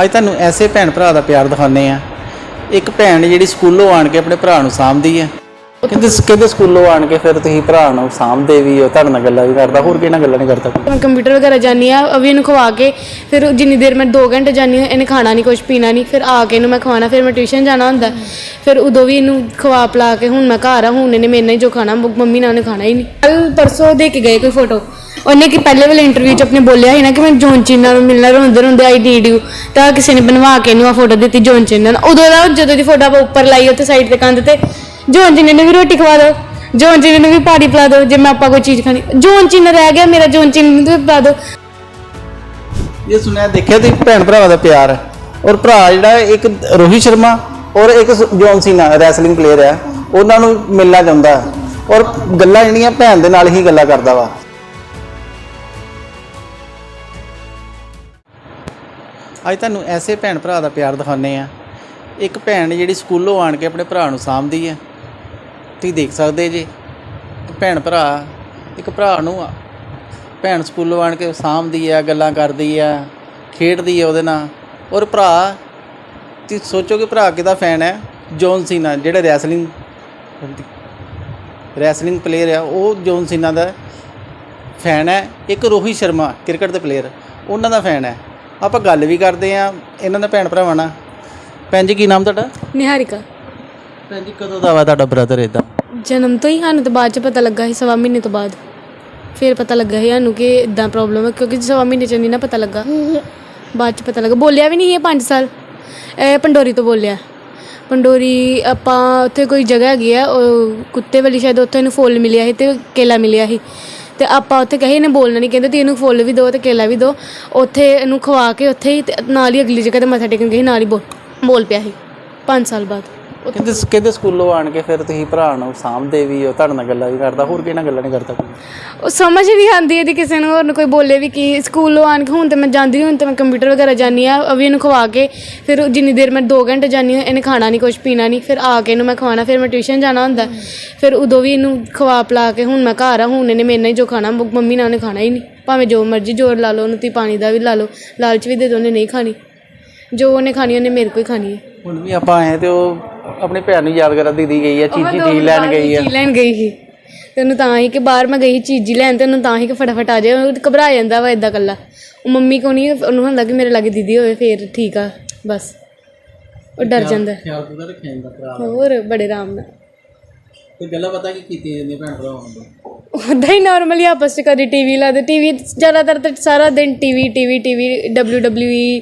ਅੱਜ ਤੁਹਾਨੂੰ ਐਸੇ ਭੈਣ ਭਰਾ ਦਾ ਪਿਆਰ ਦਿਖਾਉਂਦੇ ਆ ਇੱਕ ਭੈਣ ਜਿਹੜੀ ਸਕੂਲੋਂ ਆਣ ਕੇ ਆਪਣੇ ਭਰਾ ਨੂੰ ਸਾਂਭਦੀ ਹੈ। ਕਹਿੰਦੇ ਕਹਿੰਦੇ ਸਕੂਲੋਂ ਆਣ ਕੇ ਫਿਰ ਤੁਸੀਂ ਭਰਾ ਨੂੰ ਸਾਂਭਦੇ ਵੀ ਹੋ, ਤੁਹਾਡੇ ਨਾਲ ਗੱਲਾਂ ਵੀ ਕਰਦਾ, ਹੋਰ ਕਿਹਨਾਂ ਗੱਲਾਂ ਨਹੀਂ ਕਰਦਾ ਮੈਂ ਕੰਪਿਊਟਰ ਵਗੈਰਾ ਜਾਨੀ ਆ ਅਭੀ ਇਹਨੂੰ ਖਵਾ ਕੇ ਫਿਰ ਜਿੰਨੀ ਦੇਰ ਮੈਂ 2 ਘੰਟੇ ਜਾਨੀ ਆ ਇਹਨੇ ਖਾਣਾ ਨਹੀਂ ਕੁਝ ਪੀਣਾ ਨਹੀਂ, ਫਿਰ ਆ ਕੇ ਇਹਨੂੰ ਮੈਂ ਖਵਾਣਾ ਫਿਰ ਮੈਂ ਟਿਊਸ਼ਨ ਜਾਣਾ ਹੁੰਦਾ। ਫਿਰ ਉਦੋਂ ਵੀ ਇਹਨੂੰ ਖਵਾ ਪਿਲਾ ਕੇ ਹੁਣ ਮੈਂ ਘਰ ਆ ਹੁਣ ਇਹਨੇ ਮੇਰੇ ਨਾਲ ਹੀ ਜੋ ਖਾਣਾ, ਮੰਮੀ ਨਾਲ ਉਹਨੇ ਖਾਣਾ ਹੀ ਨਹੀਂ। ਕੱਲ ਪਰਸੋਂ ਦੇ ਕੇ ਗਏ ਕੋਈ ਫੋਟੋ ਉਹਨੇ ਕਿ ਪਹਿਲੇ ਵਾਲੇ ਇੰਟਰਵਿਊ 'ਚ ਆਪਣੇ ਬੋਲਿਆ ਸੀ ਨਾ ਕਿ ਮੈਂ ਜੋਨ ਚੀਨਾ ਨੂੰ ਮਿਲਣਾ, ਰੋਂਦੇ ਰੋਂਦੇ ਆਈ ਨੀਡ ਯੂ ਤਾਂ ਕਿਸੇ ਨੇ ਬਣਵਾ ਕੇ ਇਹਨੂੰ ਆ ਫੋਟੋ ਦਿੱਤੀ ਜੋਨ ਚੀਨਾ ਨੂੰ। ਉਦੋਂ ਦਾ ਜਦੋਂ ਦੀ ਫੋਟੋ ਆਪਾਂ ਉੱਪਰ ਲਾਈ ਉੱਥੇ ਸਾਈਡ ਤੇ ਕੰਧ ਤੇ, ਜੋਨ ਚੀਨੇ ਨੂੰ ਵੀ ਰੋਟੀ ਖਵਾ ਦਿਓ ਜੋਨ ਚੀਨੇ ਨੂੰ ਵੀ ਪਾਣੀ ਪਿਲਾ ਦਿਓ ਜੇ ਮੈਂ ਆਪਾਂ ਕੋਈ ਚੀਜ਼ ਖਾਣੀ। ਜੋਨ ਚੀਨਾ ਰਹਿ ਗਿਆ, ਮੇਰਾ ਜੋਨ ਚੀਨੇ ਨੂੰ ਵੀ ਪਿਲਾ ਦਿਓ ਇਹ ਸੁਣਿਆ, ਦੇਖਿਆ ਤੁਸੀਂ ਭੈਣ ਭਰਾਵਾਂ ਦਾ ਪਿਆਰ? ਔਰ ਭਰਾ ਜਿਹੜਾ ਇੱਕ ਰੋਹਿਤ ਸ਼ਰਮਾ ਔਰ ਇੱਕ ਜੌਨ ਸੀਨਾ ਰੈਸਲਿੰਗ ਪਲੇਅਰ ਹੈ। ਉਹਨਾਂ ਨੂੰ ਮਿਲਣਾ ਚਾਹੁੰਦਾ। ਔਰ ਗੱਲਾਂ ਜਿਹੜੀਆਂ ਭੈਣ ਦੇ ਨਾਲ ਹੀ ਗੱਲਾਂ ਕਰਦਾ ਵਾ। ਅੱਜ ਤੁਹਾਨੂੰ ਐਸੇ ਭੈਣ ਭਰਾ ਦਾ ਪਿਆਰ ਦਿਖਾਉਂਦੇ ਆ ਇੱਕ ਭੈਣ ਜਿਹੜੀ ਸਕੂਲੋਂ ਆਣ ਕੇ ਆਪਣੇ ਭਰਾ ਨੂੰ ਸਾਂਭਦੀ ਹੈ। ਤੁਸੀਂ ਦੇਖ ਸਕਦੇ ਜੇ ਭੈਣ ਭਰਾ, ਇੱਕ ਭਰਾ ਨੂੰ ਭੈਣ ਸਕੂਲੋਂ ਆਣ ਕੇ ਸਾਂਭਦੀ ਆ ਗੱਲਾਂ ਕਰਦੀ ਆ ਖੇਡਦੀ ਆ ਉਹਦੇ ਨਾਲ। ਔਰ ਭਰਾ, ਤੁਸੀਂ ਸੋਚੋ ਕਿ ਭਰਾ ਕਿਹਦਾ ਫੈਨ ਹੈ? ਜੌਨ ਸੀਨਾ, ਜਿਹੜਾ ਰੈਸਲਿੰਗ ਰੈਸਲਿੰਗ ਪਲੇਅਰ ਆ, ਉਹ ਜੌਨ ਸੀਨਾ ਦਾ ਫੈਨ ਹੈ। ਇੱਕ ਰੋਹਿਤ ਸ਼ਰਮਾ, ਕ੍ਰਿਕਟ ਦੇ ਪਲੇਅਰ ਉਹਨਾਂ ਦਾ ਫੈਨ ਹੈ। ਆਪਾਂ ਗੱਲ ਵੀ ਕਰਦੇ ਆ ਇਹਨਾਂ ਦਾ ਭੈਣ ਭਰਾਵਾਂ ਨਾਲ। ਭੈਣ ਜੀ ਕੀ ਨਾਮ ਤੁਹਾਡਾ? ਨਿਹਾਰਿਕਾ। ਭੈਣ ਜੀ ਕਦੋਂ ਦਾ ਵਾ ਤੁਹਾਡਾ ਬ੍ਰਦਰ ਇਦਾਂ ਜਨਮ ਤੋਂ ਹੀ ਸਾਨੂੰ ਤਾਂ ਬਾਅਦ ਚ ਪਤਾ ਲੱਗਾ ਸੀ ਸਵਾ ਮਹੀਨੇ ਤੋਂ ਬਾਅਦ। ਫਿਰ ਪਤਾ ਲੱਗਾ ਸੀ ਸਾਨੂੰ ਕਿ ਇਦਾਂ ਪ੍ਰੋਬਲਮ ਹੈ ਕਿਉਂਕਿ ਸਵਾ ਮਹੀਨੇ ਚ ਨਹੀਂ ਨਾ ਪਤਾ ਲੱਗਾ। ਬਾਅਦ ਚ ਪਤਾ ਲੱਗਾ ਬੋਲਿਆ ਵੀ ਨਹੀਂ ਇਹ 5 ਸਾਲ। ਇਹ ਪੰਡੋਰੀ ਤੋਂ ਬੋਲਿਆ। ਪੰਡੋਰੀ ਆਪਾਂ ਉੱਥੇ ਕੋਈ ਜਗ੍ਹਾ ਹੈਗੀ ਆ ਉਹ ਕੁੱਤੇ ਵਾਲੀ ਸ਼ਾਇਦ ਉੱਥੇ ਇਹਨੂੰ ਫੁੱਲ ਮਿਲਿਆ ਸੀ ਤੇ ਕੇਲਾ ਮਿਲਿਆ ਸੀ। ਤੇ ਆਪਾਂ ਉੱਥੇ ਕਹੇ ਇਹਨੇ ਬੋਲਣਾ ਨਹੀਂ ਕਹਿੰਦੇ ਤੇ ਇਹਨੂੰ ਫੁੱਲ ਵੀ ਦਿਓ ਤੇ ਕੇਲਾ ਵੀ ਦਿਓ ਉੱਥੇ ਇਹਨੂੰ ਖਵਾ ਕੇ ਉੱਥੇ ਹੀ ਤੇ ਨਾਲ ਹੀ ਅਗਲੀ ਜਗ੍ਹਾ ਤੇ ਮੱਥਾ ਟੇਕਣ ਗਏ ਸੀ, ਨਾਲ ਹੀ ਬੋਲ ਬੋਲ ਪਿਆ ਸੀ 5 ਸਾਲ ਬਾਅਦ। ਕਹਿੰਦੇ ਕਹਿੰਦੇ ਸਕੂਲੋਂ ਆਣ ਕੇ ਫਿਰ ਤੁਸੀਂ ਭਰਾ ਨੂੰ ਸਾਂਭਦੇ ਵੀ ਹੋ ਤੁਹਾਡੇ ਨਾਲ ਗੱਲਾਂ ਵੀ ਕਰਦਾ ਹੋਰ ਕਿਹਨਾਂ ਗੱਲਾਂ ਨਹੀਂ ਕਰਦਾ ਉਹ ਸਮਝ ਹੀ ਨਹੀਂ ਆਉਂਦੀ ਇਹਦੀ ਕਿਸੇ ਨੂੰ ਹੋਰ ਨੂੰ ਕੋਈ ਬੋਲੇ ਵੀ ਕੀ ਸਕੂਲੋਂ ਆਣ ਕੇ ਹੁਣ ਤੇ ਮੈਂ ਜਾਂਦੀ ਹੁਣ ਤੇ ਮੈਂ ਕੰਪਿਊਟਰ ਵਗੈਰਾ ਜਾਨੀ ਆ ਅਭੀ ਇਹਨੂੰ ਖਵਾ ਕੇ ਫਿਰ ਜਿੰਨੀ ਦੇਰ ਮੈਂ 2 ਘੰਟੇ ਜਾਨੀ ਆ ਇਹਨੇ ਖਾਣਾ ਨਹੀਂ ਕੁਝ ਪੀਣਾ ਨਹੀਂ ਫਿਰ ਆ ਕੇ ਇਹਨੂੰ ਮੈਂ ਖਵਾਣਾ ਫਿਰ ਮੈਂ ਟਿਊਸ਼ਨ ਜਾਣਾ ਹੁੰਦਾ ਫਿਰ ਉਦੋਂ ਵੀ ਇਹਨੂੰ ਖਵਾ ਪਿਲਾ ਕੇ ਹੁਣ ਮੈਂ ਘਰ ਆ ਹੁਣ ਇਹਨੇ ਮੇਰੇ ਨਾਲ ਹੀ ਜੋ ਖਾਣਾ ਮੰਮੀ ਨਾਲ ਉਹਨੇ ਖਾਣਾ ਹੀ ਨਹੀਂ ਭਾਵੇਂ ਜੋ ਮਰਜ਼ੀ ਜ਼ੋਰ ਲਾ ਲਓ ਉਹਨੂੰ ਤੀ ਪਾਣੀ ਦਾ ਵੀ ਲਾ ਲਓ ਲਾਲਚ ਵੀ ਦੇ ਦੋ ਉਹਨੇ ਨਹੀਂ ਖਾਣੀ ਜੋ ਉਹਨੇ ਖਾਣੀ ਉਹਨੇ ਮੇਰੇ ਕੋਲ ਹੀ ਖਾਣੀ ਹੈ। ਹੁਣ ਵੀ ਆਪਾਂ ਆਏ ਤੇ ਉਹ ਆਪਣੀ ਭੈਣ ਨੂੰ ਯਾਦ ਕਰਦੀ ਦੀ ਗਈ ਹੈ ਚੀਜ਼ੀ ਚੀਜ਼ ਲੈਣ ਗਈ ਹੈ ਚੀਜ਼ ਲੈਣ ਗਈ ਸੀ। ਤੇ ਉਹਨੂੰ ਤਾਂ ਹੀ ਕਿ ਬਾਹਰ ਮੈਂ ਗਈ ਚੀਜ਼ੀ ਲੈਣ ਤੇ ਉਹਨੂੰ ਤਾਂ ਹੀ ਕਿ ਫਟਾਫਟ ਆ ਜਾਏ। ਉਹ ਘਬਰਾ ਜਾਂਦਾ ਵਾ ਇਦਾਂ ਕੱਲਾ ਉਹ ਮੰਮੀ ਕੋ ਨਹੀਂ ਉਹਨੂੰ ਹੁੰਦਾ ਕਿ ਮੇਰੇ ਲਾਗੇ ਦੀਦੀ ਹੋਵੇ ਫੇਰ ਠੀਕ ਆ ਬਸ। ਉਹ ਡਰ ਜਾਂਦਾ। ਖਿਆਲ ਪੂਰਾ ਰੱਖਿਆ ਜਾਂਦਾ ਭਰਾ ਹੋਰ ਬੜੇ ਆਰਾਮ ਨਾਲ। ਤੇ ਗੱਲਾਂ ਪਤਾ ਕੀ ਕੀਤੀਆਂ ਜਾਂਦੀਆਂ ਭੈਣ ਭਰਾਵਾਂ ਨੂੰ। ਉਦਾਂ ਹੀ ਨਾਰਮਲੀ ਆਪਸ ਚ ਕਦੀ ਟੀਵੀ ਲਾਦੇ ਟੀਵੀ ਜ਼ਿਆਦਾਤਰ ਤਾਂ ਸਾਰਾ ਦਿਨ TV TV TV WWE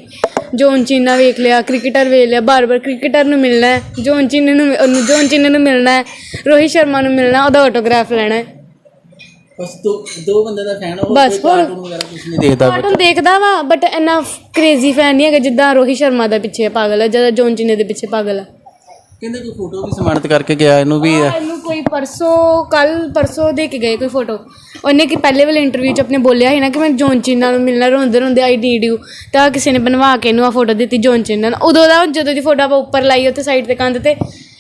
John Cena ਵੇਖ ਲਿਆ ਕ੍ਰਿਕਟਰ ਵੇਖ ਲਿਆ ਬਾਰ-ਬਾਰ ਕ੍ਰਿਕਟਰ ਨੂੰ ਮਿਲਣਾ ਹੈ ਜੋਨ ਚੀਨਾ ਨੂੰ ਉਹਨੂੰ ਜੋਨ ਚੀਨਾ ਨੂੰ ਮਿਲਣਾ ਹੈ ਰੋਹਿਤ ਸ਼ਰਮਾ ਨੂੰ ਮਿਲਣਾ ਉਹਦਾ ਆਟੋਗ੍ਰਾਫ ਲੈਣਾ ਹੈ। ਬਸ ਦੋ ਦੋ ਬੰਦੇ ਦਾ ਫੈਨ ਹੋ ਬਸ ਹੋਰ ਨਹੀਂ ਦੇਖਦਾ ਕਾਰਟੂਨ ਦੇਖਦਾ ਵਾ ਬਟ ਇੰਨਾ ਕ੍ਰੇਜ਼ੀ ਫੈਨ ਨਹੀਂ ਹੈਗਾ ਜਿੱਦਾਂ ਰੋਹਿਤ ਸ਼ਰਮਾ ਦਾ ਪਿੱਛੇ ਪਾਗਲ ਹੈ ਜਿੱਦਾਂ ਜੋਨ ਚੀਨੇ ਦੇ ਪਿੱਛੇ ਪਾਗਲ ਹੈ। ਕਹਿੰਦੇ ਕੋਈ ਫੋਟੋ ਵੀ ਸਮਾਨਤ ਕਰਕੇ ਗਿਆ ਇਹਨੂੰ ਵੀ ਇਹਨੂੰ ਕੋਈ ਪਰਸੋਂ ਕੱਲ ਪਰਸੋਂ ਦੇ ਕੇ ਗਏ ਕੋਈ ਫੋਟੋ ਉਹਨੇ ਕਿ ਪਹਿਲੇ ਵਾਲੇ ਇੰਟਰਵਿਊ 'ਚ ਆਪਣੇ ਬੋਲਿਆ ਸੀ ਨਾ ਕਿ ਮੈਂ ਜੋਨ ਚੀਨਾ ਨੂੰ ਮਿਲਣਾ ਰੋਂਦੇ ਰੋਂਦੇ ਆਈ ਨੀਡ ਯੂ ਤਾਂ ਕਿਸੇ ਨੇ ਬਣਵਾ ਕੇ ਇਹਨੂੰ ਆ ਫੋਟੋ ਦਿੱਤੀ ਜੋਨ ਚੀਨਾ ਨੂੰ ਉਦੋਂ ਦਾ ਜਦੋਂ ਦੀ ਫੋਟੋ ਆਪਾਂ ਉੱਪਰ ਲਾਈ ਉੱਥੇ ਸਾਈਡ ਤੇ ਕੰਧ ਤੇ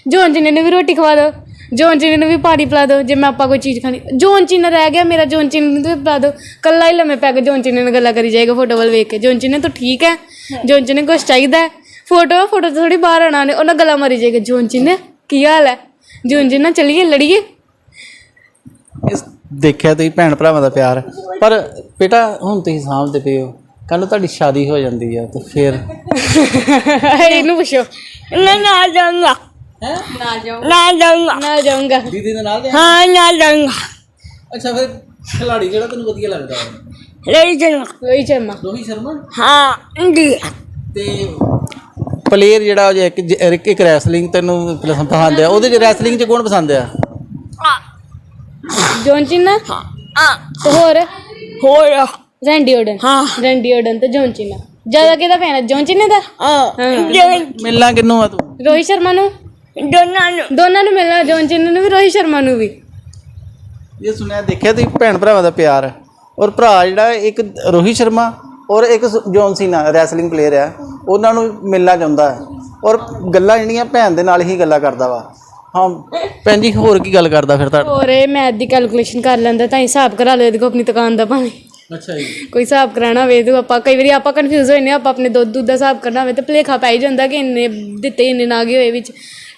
ਜੋਨ ਚੀਨੇ ਨੂੰ ਵੀ ਰੋਟੀ ਖਵਾ ਦਿਓ ਜੋਨ ਚੀਨੇ ਨੂੰ ਵੀ ਪਾਣੀ ਪਿਲਾ ਦਿਓ ਜੇ ਮੈਂ ਆਪਾਂ ਕੋਈ ਚੀਜ਼ ਖਾਣੀ। ਜੋਨ ਚੀਨਾ ਰਹਿ ਗਿਆ ਮੇਰਾ ਜੋਨ ਚੀਨੇ ਨੂੰ ਵੀ ਪਿਲਾ ਦਿਓ ਕੱਲਾ ਹੀ ਲੰਮੇ ਪੈ ਕੇ ਜੋਨ ਚੀਨੇ ਨਾਲ ਗੱਲਾਂ ਕਰੀ ਜਾਏਗਾ ਫੋਟੋ ਵੱਲ ਵੇਖ ਕੇ। ਜੋਨ ਚੀਨੇ ਤੂੰ ਠੀਕ ਹੈ। ਜੋਨ ਚੀਨੇ ਕੁਛ ਚਾਹੀਦਾ ਹੈ? ਫੋਟੋ ਫੋਟੋ ਥੋੜੀ ਬਾਹਰ ਆਣਾ ਨੇ ਉਹਨਾਂ ਗਲਾ ਮਾਰੀ ਜਾਏਗਾ ਜੂਨ ਜੀ ਨੇ। ਕੀ ਹਾਲ ਹੈ? ਜੂਨ ਜੀ ਨਾਲ ਚਲੀਏ ਲੜੀਏ? ਇਸ ਦੇਖਿਆ ਤੁਸੀਂ ਭੈਣ ਭਰਾਵਾਂ ਦਾ ਪਿਆਰ? ਪਰ ਬੇਟਾ ਹੁਣ ਤੁਸੀਂ ਸਾਹਮਣੇ ਪਏ ਹੋ। ਕੱਲ ਤੁਹਾਡੀ ਸ਼ਾਦੀ ਹੋ ਜਾਂਦੀ ਆ ਤੇ ਫਿਰ? ਇਹਨੂੰ ਪੁੱਛੋ। ਮੈਂ ਨਾ ਜਾਊਂਗਾ। ਹੈ? ਨਾ ਜਾਊਂਗਾ। ਨਾ ਜਾਊਂਗਾ। ਨਾ ਜਾਊਂਗਾ। ਦੀਦੀ ਦੇ ਨਾਲ ਗਿਆ ਹਾਂ ਨਾ ਜਾਊਂਗਾ। ਅੱਛਾ ਫਿਰ ਖਿਲਾੜੀ ਜਿਹੜਾ ਤੈਨੂੰ ਵਧੀਆ ਲੱਗਦਾ? ਹੈ? ਲੈ ਜਾਊਂਗਾ ਲੋਈ ਸ਼ਰਮਾ। ਦੋਹੀ ਸ਼ਰਮਾ? ਹਾਂ ਜੀ ਤੇ ਪਲੇਅਰ ਜਿਹੜਾ ਉਹ ਇੱਕ ਇੱਕ- ਇੱਕ ਰੈਸਲਿੰਗ ਤੈਨੂੰ ਪਸੰਦ ਆ ਉਹਦੇ ਚ ਰੈਸਲਿੰਗ ਚ ਕੌਣ ਪਸੰਦ ਆ? John Cena? ਹਾਂ। ਤੇ ਹੋਰ? ਹੋਰ? Randy Orton. ਹਾਂ। ਰੈਂਡੀ ਓਡਨ ਤੇ ਜੌਨ ਚੀਨਾ। ਜ਼ਿਆਦਾ ਕਿਹਦਾ ਫੈਨ ਹੈ ਜੌਨ ਚੀਨਾ ਦਾ? ਹਾਂ। ਮਿਲਣਾ ਕਿੰਨੂੰ ਆ ਤੂੰ? ਰੋਹਿਤ ਸ਼ਰਮਾ ਨੂੰ? ਦੋਨਾਂ ਨੂੰ। ਦੋਨਾਂ ਨੂੰ ਮਿਲਣਾ ਜੌਨ ਚੀਨਾ ਨੂੰ ਵੀ ਰੋਹਿਤ ਸ਼ਰਮਾ ਨੂੰ ਵੀ। ਇਹ ਸੁਣਿਆ ਦੇਖਿਆ ਤੁਸੀਂ ਭੈਣ ਭਰਾਵਾਂ ਦਾ ਪਿਆਰ? ਔਰ ਭਰਾ ਜਿਹੜਾ ਇੱਕ ਰੋਹਿਤ ਸ਼ਰਮਾ ਔਰ ਇੱਕ ਸ- ਸੀਨਾ ਰੈਸਲਿੰਗ ਪਲੇਅਰ ਆ। ਉਹਨਾਂ ਨੂੰ ਮਿਲਣਾ ਚਾਹੁੰਦਾ ਹੈ। ਔਰ ਗੱਲਾਂ ਜਿਹੜੀਆਂ ਭੈਣ ਦੇ ਨਾਲ ਹੀ ਗੱਲਾਂ ਕਰਦਾ ਵਾ। ਹਾਂ ਭੈਣ ਜੀ ਹੋਰ ਕੀ ਗੱਲ ਕਰਦਾ ਫਿਰ ਤੁਹਾਡਾ? ਹੋਰ ਇਹ ਮੈਥ ਦੀ ਕੈਲਕੂਲੇਸ਼ਨ ਕਰ ਲੈਂਦਾ ਤਾਂ ਹਿਸਾਬ ਕਰਾ ਇਹਦੇ ਕੋ ਆਪਣੀ ਦੁਕਾਨ ਦਾ ਭਾਵੇਂ। ਅੱਛਾ ਜੀ। ਕੋਈ ਹਿਸਾਬ ਕਰਾਣਾ ਹੋਵੇ ਤੇ ਆਪਾਂ ਕਈ ਵਾਰੀ ਆਪਾਂ ਕਨਫਿਊਜ਼ ਹੋ ਜਾਂਦੇ ਹਾਂ ਆਪਾਂ ਆਪਣੇ ਦੁੱਧ ਦੁੱਧ ਦਾ ਹਿਸਾਬ ਕਰਨਾ ਹੋਵੇ ਤੇ ਭੁਲੇਖਾ ਪੈ ਹੀ ਜਾਂਦਾ ਕਿ ਇੰਨੇ ਦਿੱਤੇ ਇੰਨੇ ਨਾ ਗਏ ਹੋਏ ਵਿੱਚ।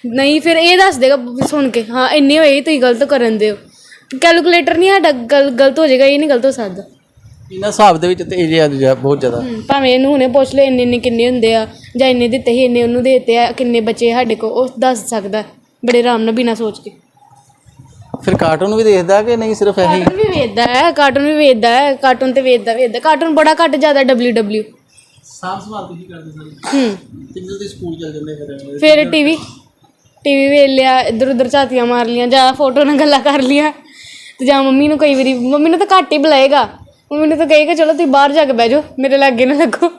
ਨਹੀਂ ਫਿਰ ਇਹ ਦੱਸ ਦੇਗਾ ਸੁਣ ਕੇ ਹਾਂ ਇੰਨੇ ਹੋਏ ਤੁਸੀਂ ਗਲਤ ਕਰਨ ਦਿਓ। ਕੈਲਕੂਲੇਟਰ ਨਹੀਂ ਸਾਡਾ ਗਲ ਗਲਤ ਹੋ ਜਾਏਗਾ ਇਹ ਨਹੀਂ ਗਲਤ ਹੋ ਸਕਦਾ। ਇਹਨਾਂ ਹਿਸਾਬ ਦੇ ਵਿੱਚ ਤੇ ਇਹ ਬਹੁਤ ਜ਼ਿਆਦਾ। ਭਾਵੇਂ ਇਹਨੂੰ ਹੁਣੇ ਪੁੱਛ ਲਓ ਇੰਨੇ ਇੰਨੇ ਕਿੰਨੇ ਹੁੰਦੇ ਆ ਜਾਂ ਇੰਨੇ ਦਿੱਤੇ ਸੀ ਇੰਨੇ ਉਹਨੂੰ ਦੇਤੇ ਆ ਕਿੰਨੇ ਬੱਚੇ ਸਾਡੇ ਕੋਲ ਉਹ ਦੱਸ ਸਕਦਾ ਬੜੇ ਆਰਾਮ ਨਾਲ ਬਿਨਾ ਸੋਚ ਕੇ। ਫਿਰ ਕਾਰਟੂਨ ਵੀ ਦੇਖਦਾ ਕਿ ਨਹੀਂ ਸਿਰਫ ਇਹੀ? ਕਾਰਟੂਨ ਵੀ ਵੇਚਦਾ ਹੈ ਕਾਰਟੂਨ ਵੀ ਵੇਚਦਾ ਹੈ ਕਾਰਟੂਨ ਤੇ ਵੇਚਦਾ ਵੇਚਦਾ ਕਾਰਟੂਨ ਬੜਾ ਘੱਟ ਜ਼ਿਆਦਾ ਡਬਲਯੂ ਸਾਫ਼ ਸਵਾਲ ਤੁਸੀਂ ਕਰਦੇ ਸਾਰੇ ਹੂੰ ਕਿੰਨੇ ਦੇ ਸਕੂਲ ਚੱਲ ਜਾਂਦੇ ਫਿਰ? ਫਿਰ ਟੀਵੀ ਟੀਵੀ ਵੇਖ ਲਿਆ ਇੱਧਰ ਉੱਧਰ ਝਾਤੀਆਂ ਮਾਰ ਲੀਆਂ ਜਾਂ ਫੋਟੋ ਨਾਲ ਗੱਲਾਂ ਕਰ ਲੀਆਂ ਤੇ ਜਾਂ ਮੰਮੀ ਨੂੰ ਕਈ ਵਾਰੀ ਮੰਮੀ ਨੂੰ ਤਾਂ ਘੱਟ ਹੀ ਬੁਲਾਏਗਾ। ਮੰਮੀ ਨੂੰ ਤਾਂ ਕਹੇਗਾ ਚਲੋ ਤੁਸੀਂ ਬਾਹਰ ਜਾ ਕੇ ਬਹਿ ਜਾਓ ਮੇਰੇ ਲਾਗੇ ਨਾ ਲੱਗੋ।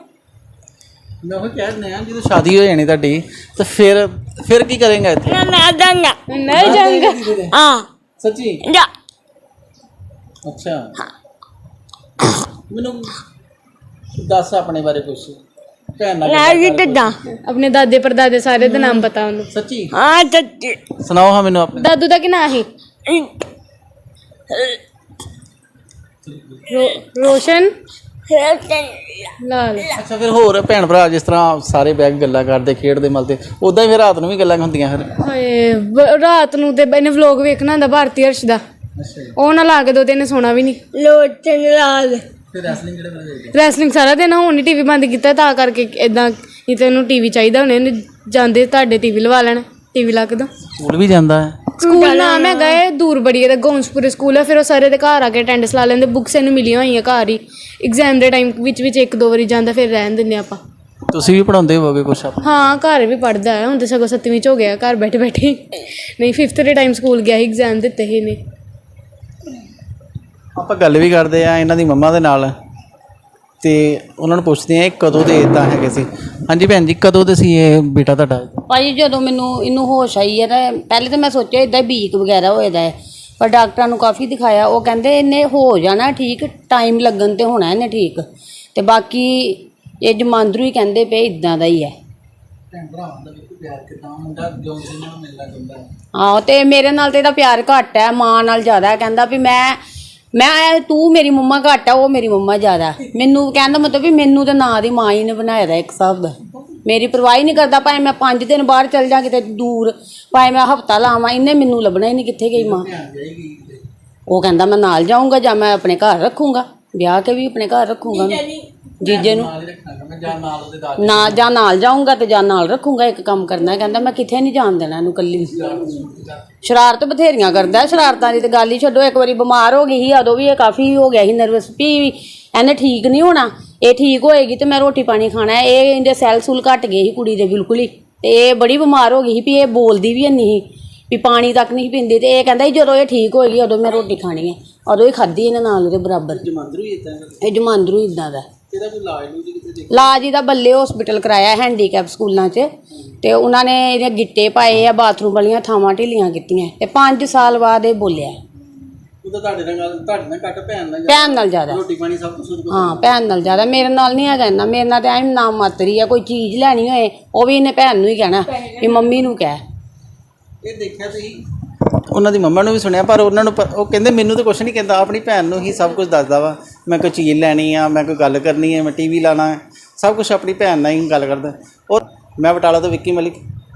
ਮੈਂ ਉਹ ਕਹਿ ਰਿਹਾ ਜਦੋਂ ਸ਼ਾਦੀ ਹੋ ਜਾਣੀ ਤੁਹਾਡੀ ਤਾਂ ਫਿਰ ਫਿਰ ਕੀ ਕਰੇਗਾ ਇੱਥੇ? ਨਾ ਨਾ ਦੰਗਾ ਨਹੀਂ ਜਾਂਗਾ। ਹਾਂ। ਸੱਚੀ? ਜਾ। ਅੱਛਾ। ਮੈਨੂੰ ਦੱਸ ਆਪਣੇ ਬਾਰੇ ਕੁਝ ਭੈਣ ਨਾਲ ਨਾ ਜੀ ਦੰਦਾ ਆਪਣੇ ਦਾਦੇ ਪਰਦਾਦੇ ਸਾਰੇ ਦਾ ਨਾਮ ਪਤਾ ਉਹਨੂੰ। ਸੱਚੀ? ਹਾਂ ਸੱਚੀ। ਸੁਣਾਓ ਹਾਂ ਮੈਨੂੰ ਆਪਣੇ। ਦਾਦੂ ਦਾ ਕੀ ਨਾਂ ਸੀ? ਰੋ- ਰੋਸ਼ਨ? ਲਾਲ। ਅੱਛਾ ਫਿਰ ਹੋਰ ਭੈਣ ਭਰਾ ਜਿਸ ਤਰ੍ਹਾਂ ਸਾਰੇ ਬੈਗ ਗੱਲਾਂ ਕਰਦੇ ਖੇਡਦੇ ਮਲਦੇ ਉਦਾਂ ਹੀ ਫਿਰ ਰਾਤ ਨੂੰ ਵੀ ਗੱਲਾਂ ਹੁੰਦੀਆਂ ਫਿਰ? ਹਾਏ ਵ- ਰਾਤ ਨੂੰ ਤੇ ਇਹਨੇ ਵਲੌਗ ਵੇਖਣਾ ਹੁੰਦਾ ਭਾਰਤੀ ਹਰਸ਼ ਦਾ। ਉਹ ਨਾ ਲਾ ਕੇ ਦੋ ਦਿਨ ਸੋਣਾ ਵੀ ਨਹੀਂ। ਲੋਚਨ ਲਾਲ। ਫਿਰ ਰੈਸਲਿੰਗ ਕਿਹੜੇ ਵੇਲੇ ਰੈਸਲਿੰਗ ਸਾਰਾ ਦਿਨ ਹੁਣ ਨਹੀਂ ਟੀਵੀ ਬੰਦ ਕੀਤਾ ਤਾਂ ਕਰਕੇ ਇਦਾਂ ਨਹੀਂ ਤੇ ਟੀਵੀ ਚਾਹੀਦਾ ਹੁਣੇ ਇਹਨੇ ਜਾਂਦੇ ਤੁਹਾਡੇ ਟੀਵੀ ਲਵਾ ਲੈਣ ਟੀਵੀ ਲਾ ਕੇ ਦੋ। ਸਕੂਲ ਵੀ ਜਾਂਦਾ ਹੈ। ਸਕੂਲ ਨਾਮ ਹੈਗਾ ਹੈ ਦੂਰ ਬੜੀ ਹੈ ਗੌਂਸਪੁਰੇ ਸਕੂਲ ਹੈ ਫਿਰ ਉਹ ਸਾਰੇ ਦੇ ਘਰ ਆ ਕੇ ਅਟੈਂਡੈਂਸ ਲਾ ਲੈਂਦੇ ਬੁੱਕਸ ਇਹਨੂੰ ਮਿਲੀਆਂ ਹੋਈਆਂ ਘਰ ਹੀ। ਐਗਜ਼ਾਮ ਦੇ ਟਾਈਮ ਵਿੱਚ ਵਿੱਚ ਇੱਕ ਦੋ ਵਾਰੀ ਜਾਂਦਾ ਫਿਰ ਰਹਿਣ ਦਿੰਦੇ ਆਪਾਂ। ਤੁਸੀਂ ਵੀ ਪੜਾਉਂਦੇ ਹੋਵੋਗੇ ਕੁਛ ਆਪ? ਹਾਂ ਘਰ ਵੀ ਪੜਦਾ ਹੈ ਹੁਣ ਤੇ ਸਗੋਂ ਸੱਤਵੀਂ ਚ ਹੋ ਗਿਆ ਘਰ ਬੈਠੇ ਬੈਠੇ। ਨਹੀਂ 5th ਦੇ ਟਾਈਮ ਸਕੂਲ ਗਿਆ ਸੀ ਐਗਜ਼ਾਮ ਦਿੱਤੇ ਸੀ ਨੇ ਆਪਾਂ ਗੱਲ ਵੀ ਕਰਦੇ ਆ ਇਹਨਾਂ ਦੀ ਮੰਮਾ ਦੇ ਨਾਲ ਤੇ ਉਹਨਾਂ ਨੂੰ ਪੁੱਛਦੇ ਆ ਇਹ ਕਦੋਂ ਦੇ ਇਦਾਂ ਹੈਗੇ ਸੀ। ਹਾਂਜੀ ਭੈਣ ਜੀ ਕਦੋਂ ਦੇ ਸੀ ਇਹ ਬੇਟਾ ਤੁਹਾਡਾ? ਭਾਈ ਜਦੋਂ ਮੈਨੂੰ ਇਹਨੂੰ ਹੋਸ਼ ਆਈ ਹੈ ਤਾਂ ਪਹਿਲੇ ਤਾਂ ਮੈਂ ਸੋਚਿਆ ਇਦਾਂ ਵੀਕ ਵਗੈਰਾ ਹੋਏਦਾ ਹੈ। ਪਰ ਡਾਕਟਰਾਂ ਨੂੰ ਕਾਫੀ ਦਿਖਾਇਆ। ਉਹ ਕਹਿੰਦੇ ਇਹਨੇ ਹੋ ਜਾਣਾ ਠੀਕ ਟਾਈਮ ਲੱਗਣ ਤੇ ਹੋਣਾ ਇਹਨੇ ਠੀਕ। ਤੇ ਬਾਕੀ ਇਹ ਜਮਾਂਦਰੂ ਹੀ ਕਹਿੰਦੇ ਪਏ ਇਦਾਂ ਦਾ ਹੀ ਹੈ। ਭੈਣ ਭਰਾਵਾਂ ਦਾ ਵੀ ਪਿਆਰ ਕਿਦਾਂ ਮੁੰਡਾ ਜੋ ਜਿਹਨਾਂ ਨੂੰ ਮਿਲਦਾ ਜੁਲਦਾ ਹਾਂ। ਤੇ ਮੇਰੇ ਨਾਲ ਤੇ ਇਹਦਾ ਪਿਆਰ ਘੱਟ ਹੈ ਮਾਂ ਨਾਲ ਜ਼ਿਆਦਾ ਹੈ। ਕਹਿੰਦਾ ਵੀ ਮੈਂ ਮੈਂ ਤੂੰ ਮੇਰੀ ਮੰਮਾ ਘੱਟ ਆ ਉਹ ਮੇਰੀ ਮੰਮਾ ਜ਼ਿਆਦਾ ਹੈ। ਮੈਨੂੰ ਕਹਿੰਦਾ ਮਤਲਬ ਵੀ ਮੈਨੂੰ ਤੇ ਨਾਂ ਦੀ ਮਾਂ ਹੀ ਨੇ ਬਣਾਇਆ ਦਾ ਇੱਕ ਹਿਸਾਬ ਦਾ। ਮੇਰੀ ਪਰਵਾਹ ਹੀ ਨਹੀਂ ਕਰਦਾ ਭਾਵੇਂ ਮੈਂ 5 ਦਿਨ ਬਾਹਰ ਚਲ ਜਾ ਕਿਤੇ ਦੂਰ ਭਾਵੇਂ ਮੈਂ ਹਫਤਾ ਲਾਵਾਂ ਇਹਨੇ ਮੈਨੂੰ ਲੱਭਣਾ ਹੀ ਨਹੀਂ ਕਿੱਥੇ ਗਈ ਮਾਂ। ਉਹ ਕਹਿੰਦਾ ਮੈਂ ਨਾਲ ਜਾਊਂਗਾ ਜਾਂ ਮੈਂ ਆਪਣੇ ਘਰ ਰੱਖੂੰਗਾ ਵਿਆਹ ਕੇ ਵੀ ਆਪਣੇ ਘਰ ਰੱਖੂੰਗਾ। ਜੀਜੇ ਨੂੰ। ਨਾ। ਜਾਂ ਨਾਲ ਜਾਊਂਗਾ ਤੇ ਜਾਂ ਨਾਲ ਰੱਖੂੰਗਾ ਇੱਕ ਕੰਮ ਕਰਨਾ ਹੈ। ਕਹਿੰਦਾ ਮੈਂ ਕਿੱਥੇ ਨਹੀਂ ਜਾਣ ਦੇਣਾ ਇਹਨੂੰ ਕੱਲੀ ਸ਼ਰਾਰਤ ਬਥੇਰੀਆਂ ਕਰਦਾ ਸ਼ਰਾਰਤਾਂ ਦੀ ਤੇ ਗੱਲ ਹੀ ਛੱਡੋ ਇੱਕ ਵਾਰੀ ਬਿਮਾਰ ਹੋ ਗਈ ਸੀ ਉਦੋਂ ਵੀ ਇਹ ਕਾਫੀ ਹੋ ਗਿਆ ਸੀ ਨਰਵਸ ਵੀ ਇਹਨੇ ਠੀਕ ਨਹੀਂ ਹੋਣਾ ਇਹ ਠੀਕ ਹੋਏਗੀ ਤੇ ਮੈਂ ਰੋਟੀ ਪਾਣੀ ਖਾਣਾ ਇਹ ਇਹਦੇ ਸੈੱਲ ਸੂਲ ਘਟ ਗਏ ਸੀ ਕੁੜੀ ਦੇ ਬਿਲਕੁਲ ਹੀ ਤੇ ਇਹ ਬੜੀ ਬਿਮਾਰ ਹੋ ਗਈ ਸੀ ਵੀ ਇਹ ਬੋਲਦੀ ਵੀ ਨਹੀਂ ਵੀ ਪਾਣੀ ਤੱਕ ਨਹੀਂ ਪੀਂਦੀ ਤੇ ਇਹ ਕਹਿੰਦਾ ਜਦੋਂ ਇਹ ਠੀਕ ਹੋਏਗੀ ਉਦੋਂ ਮੈਂ ਰੋਟੀ ਖਾਣੀ ਹੈ ਉਦੋਂ ਹੀ ਖਾਧੀ ਇਹਨੇ ਨਾਲ ਉਹਦੇ ਬਰਾਬਰ। ਜਮਾਂਦਰੂ ਹੀ ਇਦਾਂ ਇਹ ਜਮਾਂਦਰੂ ਇਦਾਂ ਦਾ। ਇਹਦਾ ਕੋਈ ਇਲਾਜ ਕਿਤੇ ਲਾਜ ਇਹਦਾ ਬੱਲੇ ਹਸਪੀਟਲ ਕਰਾਇਆ ਹੈਂਡੀਕੈਪ ਸਕੂਲਾਂ 'ਚ। ਤੇ ਉਹਨਾਂ ਨੇ ਇਹਦੇ ਗਿੱਟੇ ਪਾਏ ਆ ਬਾਥਰੂਮ ਵਾਲੀਆਂ ਥਾਵਾਂ ਢਿੱਲੀਆਂ ਕੀਤੀਆਂ। ਤੇ 5 ਸਾਲ ਬਾਅਦ ਇਹ ਬੋਲਿਆ। ਉਹ ਤਾਂ ਤੁਹਾਡੇ ਨਾਲ ਗੱਲ ਤੁਹਾਡੇ ਨਾਲ ਘੱਟ ਭੈਣ ਨਾਲ ਭੈਣ ਨਾਲ ਜ਼ਿਆਦਾ। ਰੋਟੀ ਪਾਣੀ ਸਭ ਕੁਝ ਉਹਦੇ ਕੋਲ ਹਾਂ ਭੈਣ ਨਾਲ ਜ਼ਿਆਦਾ। ਮੇਰੇ ਨਾਲ ਨਹੀਂ ਹੈਗਾ ਇੰਨਾ। ਮੇਰੇ ਨਾਲ ਤੇ ਐਂ ਨਾਮ ਮਾਤਰੀ ਆ ਕੋਈ ਚੀਜ਼ ਲੈਣੀ ਹੋਏ ਉਹ ਵੀ ਇਹਨੇ ਭੈਣ ਨੂੰ ਹੀ ਕਹਿਣਾ ਵੀ ਮੰਮੀ ਨੂੰ ਕਹਿ। ਇਹ ਦੇਖਿਆ ਤੁਸੀਂ? ਉਹਨਾਂ ਦੀ ਮੰਮਾ ਨੂੰ ਵੀ ਸੁਣਿਆ ਪਰ ਉਹਨਾਂ ਨੂੰ ਪ- ਉਹ ਕਹਿੰਦੇ ਮੈਨੂੰ ਤਾਂ ਕੁਝ ਨਹੀਂ ਕਹਿੰਦਾ ਆਪਣੀ ਭੈਣ ਨੂੰ ਹੀ ਸਭ ਕੁਝ ਦੱਸਦਾ ਵਾ। ਮੈਂ ਕੋਈ ਚੀਜ਼ ਲੈਣੀ ਆ, ਮੈਂ ਕੋਈ ਗੱਲ ਕਰਨੀ ਹੈ ਮੈਂ ਟੀਵੀ ਲਾਣਾ ਹੈ ਸਭ ਕੁਝ ਆਪਣੀ ਭੈਣ ਨਾਲ ਹੀ ਗੱਲ ਕਰਦਾ। ਔਰ ਮੈਂ ਬਟਾਲਾ ਤੋਂ ਵਿੱਕੀ ਮਲਿਕ।